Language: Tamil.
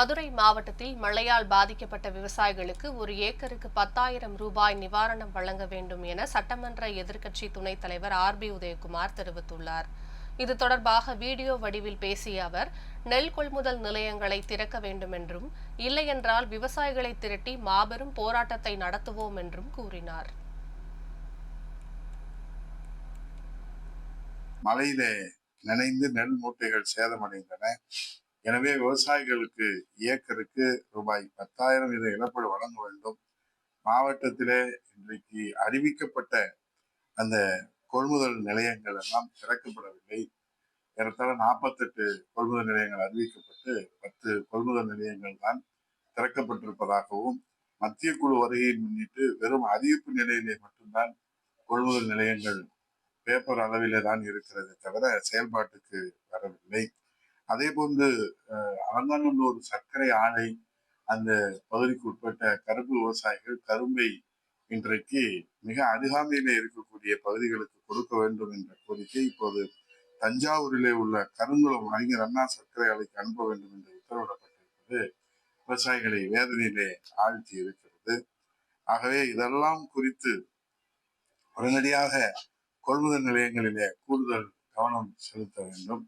மதுரை மாவட்டத்தில் மழையால் பாதிக்கப்பட்ட விவசாயிகளுக்கு ஒரு ஏக்கருக்கு பத்தாயிரம் ரூபாய் நிவாரணம் வழங்க வேண்டும் என சட்டமன்ற எதிர்க்கட்சி துணைத் தலைவர் ஆர் பி உதயகுமார் தெரிவித்துள்ளார். இது தொடர்பாக வீடியோ வடிவில் பேசிய அவர் நெல் கொள்முதல் நிலையங்களை திறக்க வேண்டும் என்றும் இல்லையென்றால் விவசாயிகளை திரட்டி மாபெரும் போராட்டத்தை நடத்துவோம் என்றும் கூறினார். மழையிலே நினைந்து நெல் மூட்டைகள் சேதமடைந்தன. எனவே விவசாயிகளுக்கு ஏக்கருக்கு ரூபாய் பத்தாயிரம் வீத இழப்பீடு வழங்க வேண்டும். மாவட்டத்திலே இன்றைக்கு அறிவிக்கப்பட்ட அந்த கொள்முதல் நிலையங்கள் எல்லாம் திறக்கப்படவில்லை. ஏறத்தாழ நாற்பத்தெட்டு கொள்முதல் நிலையங்கள் அறிவிக்கப்பட்டு பத்து கொள்முதல் நிலையங்கள் தான் திறக்கப்பட்டிருப்பதாகவும் மத்திய குழு வருகையை முன்னிட்டு வெறும் அறிவிப்பு நிலையிலே மட்டும்தான் கொள்முதல் நிலையங்கள் பேப்பர் அளவிலே தான் இருக்கிறது தவிர செயல்பாட்டுக்கு வரவில்லை. அதே போன்று அஹ், அலங்காநல்லூர் சர்க்கரை ஆலை அந்த பகுதிக்கு உட்பட்ட கரும்பு விவசாயிகள் கரும்பை இன்றைக்கு மிக அருகாமையில இருக்கக்கூடிய பகுதிகளுக்கு கொடுக்க வேண்டும் என்ற கோரிக்கை இப்போது தஞ்சாவூரிலே உள்ள கருங்குளம் அறிஞர் அண்ணா சர்க்கரை ஆலைக்கு அனுப்ப வேண்டும் என்று உத்தரவிடப்பட்டிருப்பது விவசாயிகளை வேதனையிலே ஆழ்த்தி இருக்கிறது. ஆகவே இதெல்லாம் குறித்து உடனடியாக கொள்முதல் நிலையங்களிலே கூடுதல் கவனம் செலுத்த வேண்டும்.